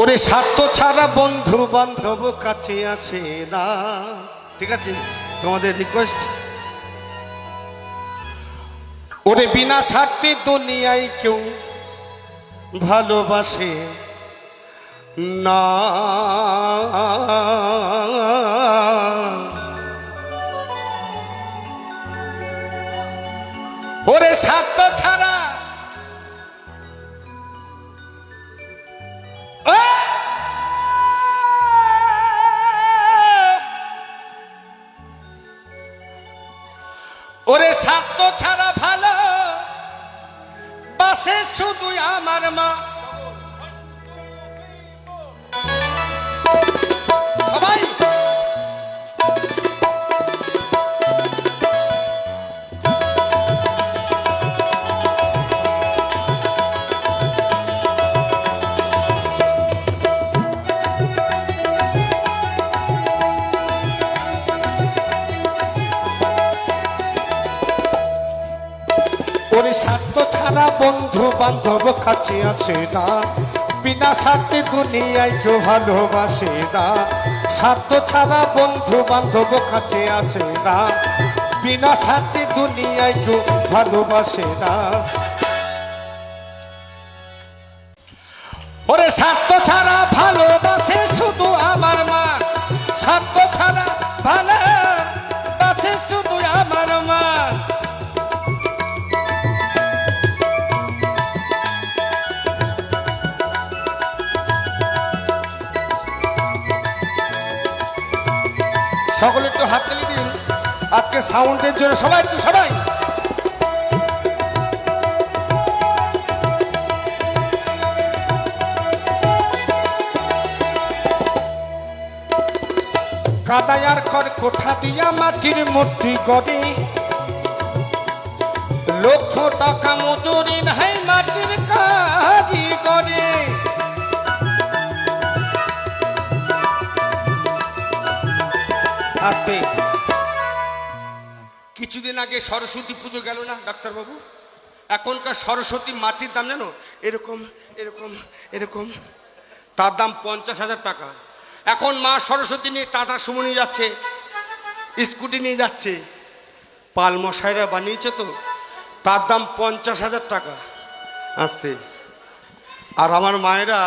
ওরে স্বার্থ ছাড়া বন্ধু বান্ধব কাছে আসে না। ঠিক আছে? তোমাদের রিকোয়েস্ট ওরে বিনা স্বার্থে দুনিয়ায় কেউ ভালোবাসে না। ওরে স্বার্থ ছাড়া ভালো। বাসে শুধু আমার মা। ছাড়া বন্ধু বান্ধব কাছে আসে না। বিনা স্বার্থে দুনিয়ায় কেউ ভালোবাসে না। স্বার্থ ছাড়া বন্ধু বান্ধব কাছে আসে না। বিনা স্বার্থে দুনিয়ায় কেউ ভালোবাসে না। ওরে, স্বার্থ ছাড়া ভালোবাসে শুধু আমার মা। স্বার্থ ছাড়া সকলে একটু হাত তালি দিন। আজকে সাউন্ডের জন্য সবাই একটু, সবাই। কাদায়ার কর কোঠা দিয়া মাটির মূর্তি গড়ে। লক্ষ টাকা আগে সরস্বতী পুজো গেল না, ডাক্তারবাবু? এখনকার সরস্বতী মাটির দাম জানো? এরকম এরকম এরকম। তার দাম পঞ্চাশ হাজার টাকা। এখন মা সরস্বতী নিয়ে টাটা সুমো নিয়ে যাচ্ছে, স্কুটি নিয়ে যাচ্ছে। পাল মশাইরা বানিয়েছে তো, তার দাম পঞ্চাশ হাজার টাকা। আসতে। আর আমার মায়েরা,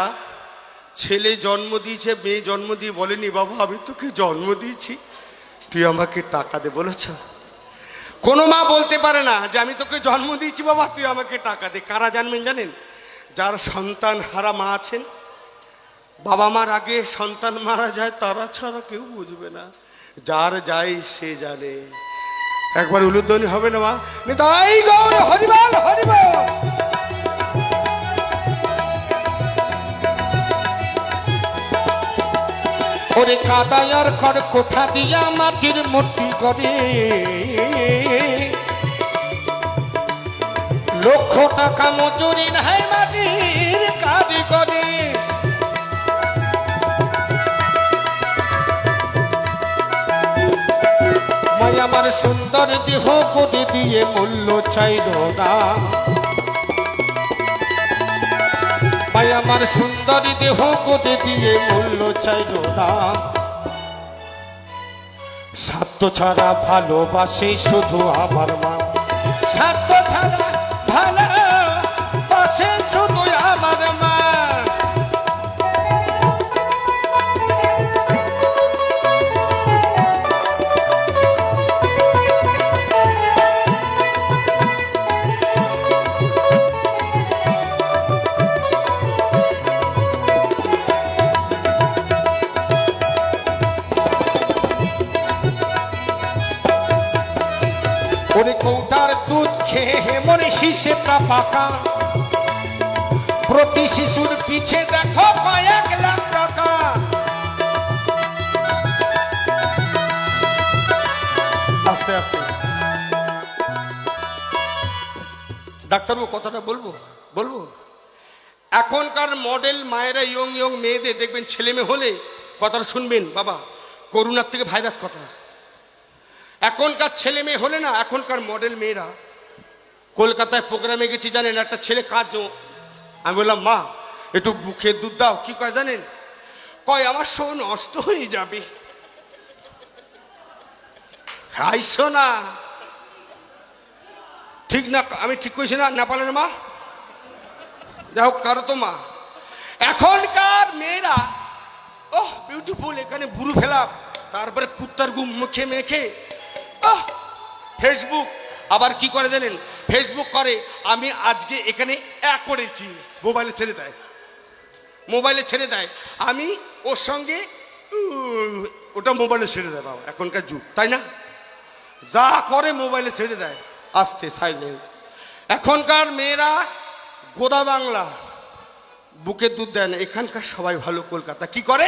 ছেলে জন্ম দিয়েছে, মেয়ে জন্ম দিয়ে বলেনি, বাবা, আমি তোকে জন্ম দিয়েছি। তুই আমাকে টাকা দে, বলেছ? কোনো মা বলতে পারে না যে আমি তোকে জন্ম দিয়েছি বাবা, তুই আমাকে টাকা দে। কারা জানবেন জানেন? যার সন্তান হারা মা আছেন, বাবা মার আগে সন্তান মারা যায়, তারা ছাড়া কেউ বুঝবে না। যার যাই সে জানে। একবার উলুধ্বনি হবে না মা? তাই গৌর, হরিবল হরিবল! ওরে কাদায়ার কর কোঠা দিয়া মাটির মূর্তি করে লক্ষ টাকা মজুরি নাই মাটির কারি করে মাই আমার সুন্দর দেহ করে দিয়ে মূল্য চাইল না। ভাই আমার সুন্দর দেহ কোটে দিয়ে মূল্য চাইল না। স্বার্থ ছাড়া ভালোবাসে শুধু আমার মা। স্বার্থ ছাড়া ওরে কৌটার দুধ খেয়ে মনে শিশে পাকা প্রতি শিশুর পিছে দেখো কয়েক লাখ টাকা। আস্তে আস্তে। ডাক্তারবাবু, কথাটা বলব? বলব? এখনকার মডেল মায়েরা ইয়ং ইয়ং মেয়েদের দেখবেন ছেলে মেয়ে হলে কথাটা শুনবেন, বাবা। করোনার থেকে ভাইরাস কথা। এখনকার ছেলে মেয়ে হলে না, এখনকার মডেল মেয়েরা কলকাতায় প্রোগ্রামে গেছি, জানেন? একটা ছেলে কাজ আমি বললাম, মা, একটু বুকে দুধ দাও। কি কয় জানেন? কয়, আমার শো নষ্ট হয়ে যাবে। খাইছো না? ঠিক না, আমি ঠিক কইছি না নেপালের মা? যাই হোক, কারও তো মা। এখনকার মেয়েরা, ওহ বিউটিফুল এখানে বুড়ু ফেলাম তারপরে কুত্তার গুম, মুখে মেখে আহ ফেসবুক আবার কি করে জানেন? ফেসবুক করে, আমি আজকে এখানে এক করেছি। মোবাইলে ছেড়ে দেয়। মোবাইলে ছেড়ে দেয়। আমি ওর সঙ্গে ওটা মোবাইলে ছেড়ে দেয় বাবা, এখনকার যুগ, তাই না? যা করে মোবাইলে ছেড়ে দেয়, আস্তে সাইলেন্স এখনকার মেয়েরা গোদা বাংলা, বুকে দুধ দেয় না। এখানকার সবাই ভালো কলকাতা। কি করে?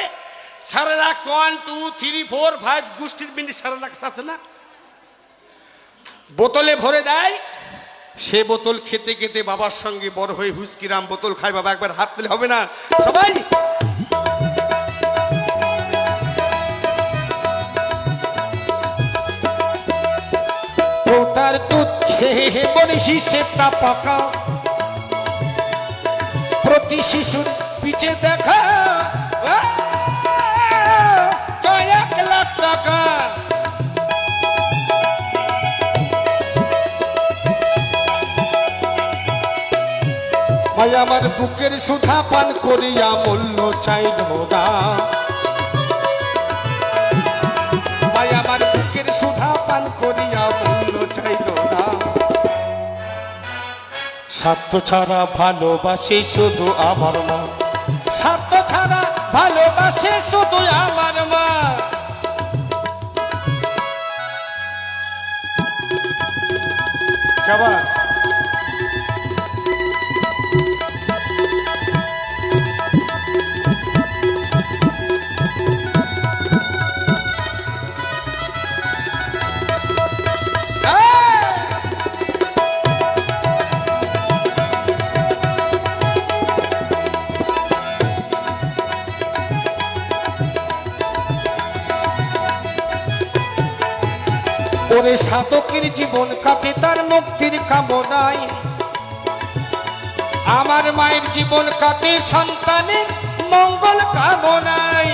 স্যারেলাক্স one two three four five গোষ্ঠীর বিন্ডি স্যারেলাক্স আছে না? বোতলে ভরে দেয়। সে বোতল খেতে খেতে বাবার সঙ্গে বড় হয়ে হুসকিরাম বোতল খায়। বাবা, একবার হাত পেলে হবে না? সবাই! তার দুধ খেয়ে মনে শিশে পাকা। প্রতি শিশুর পিছে দেখা। আমার বুকের সুধা পান করিয়া মূল্য চাইল না ভাই, আমার বুকের সুধা পান করিয়া মূল্য চাইল না স্বার্থ ছাড়া ভালোবাসে শুধু আমার মা। স্বার্থ ছাড়া ভালোবাসে শুধু আমার মা। কেমন? ওরে সাধকের জীবন কাটে তার মুক্তির কামনায়। আমার মায়ের জীবন কাটে সন্তানের মঙ্গল কামনায়।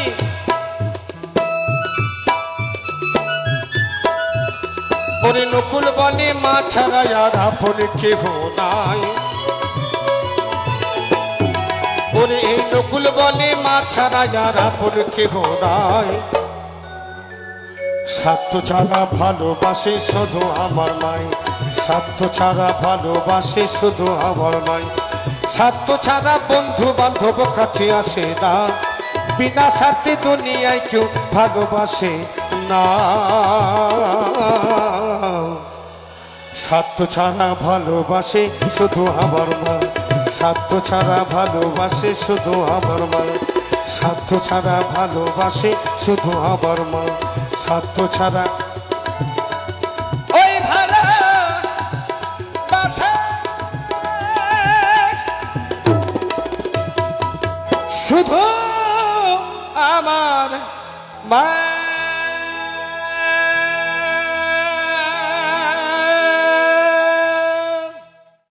ওরে নকুল বলে, মা ছাড়া আর আপন কেহ নাই। ওরে এই নকুল বলে, মা ছাড়া আর আপন কেহ নাই। স্বার্থ ছাড়া ভালোবাসে শুধু আমার মাই। স্বার্থ ছাড়া ভালোবাসে শুধু আমার মাই। স্বার্থ ছাড়া বন্ধু বান্ধব কাছে আসে না। বিনা স্বার্থে দুনিয়ায় কেউ ভালোবাসে না। স্বার্থ ছাড়া ভালোবাসে শুধু আমার মা স্বার্থ ছাড়া ভালোবাসে শুধু আমার মা স্বার্থ ছাড়া ভালোবাসে শুধু আমার মা স্বার্থ ছাড়া। ওই শুধু আমার মা